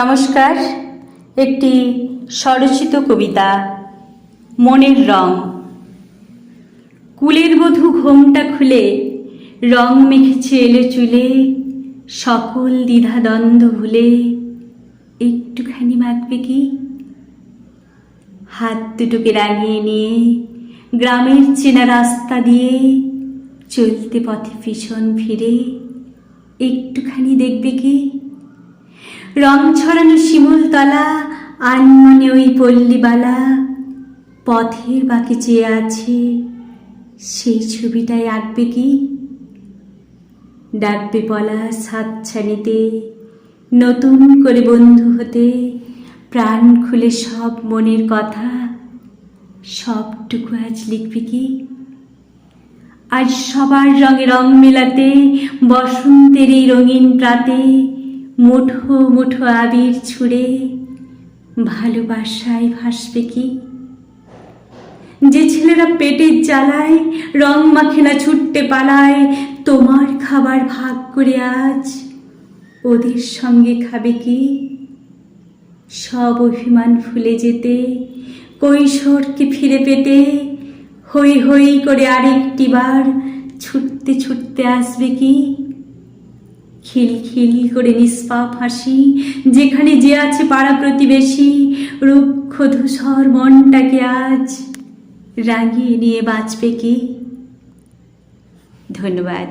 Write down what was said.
নমস্কার, একটি স্বরচিত কবিতা, মনের রং। কুলের বধূ ঘোমটা খুলে, রং মেখেছে এলে চুলে, সকল দ্বিধাদ্বন্দ্ব ভুলে, একটুখানি মাখবে কি? হাত দুটোকে রাঙিয়ে নিয়ে, গ্রামের চেনা রাস্তা দিয়ে, চলতে পথে পিছন ফিরে, একটুখানি দেখবে কি? রং ছড়ানো শিমুলতলা আনমনে ওই পল্লীবালা পথের বাকি চেয়ে আছে, সেই ছবিটায় আঁকবে কি? ডাকবে পলা সাতছানিতে নতুন করে বন্ধু হতে, প্রাণ খুলে সব মনের কথা, সবটুকু আজ লিখবে কি? আজ সবার রঙে রং মেলাতে, বসন্তের এই রঙিন প্রাতে মুঠো মুঠো আবির ছুঁড়ে ভালোবাসায় ভাসবে কি? যে ছেলেরা পেটের জ্বালায়, রং মাখে না ছুটতে পালায়, তোমার খাবার ভাগ করে আজ ওদের সঙ্গে খাবে কি? সব অভিমান ভুলে যেতে, কৈশোরকে ফিরে পেতে হই হই করে আরেকটি বার ছুটতে ছুটতে আসবে কি? খিলখিল করে নিষ্পাপ হাসি, যেখানে যে আছে পাড়া প্রতিবেশী রুক্ষ ধূসর মনটাকে আজ রাগিয়ে নিয়ে বাঁচবে কি? ধন্যবাদ।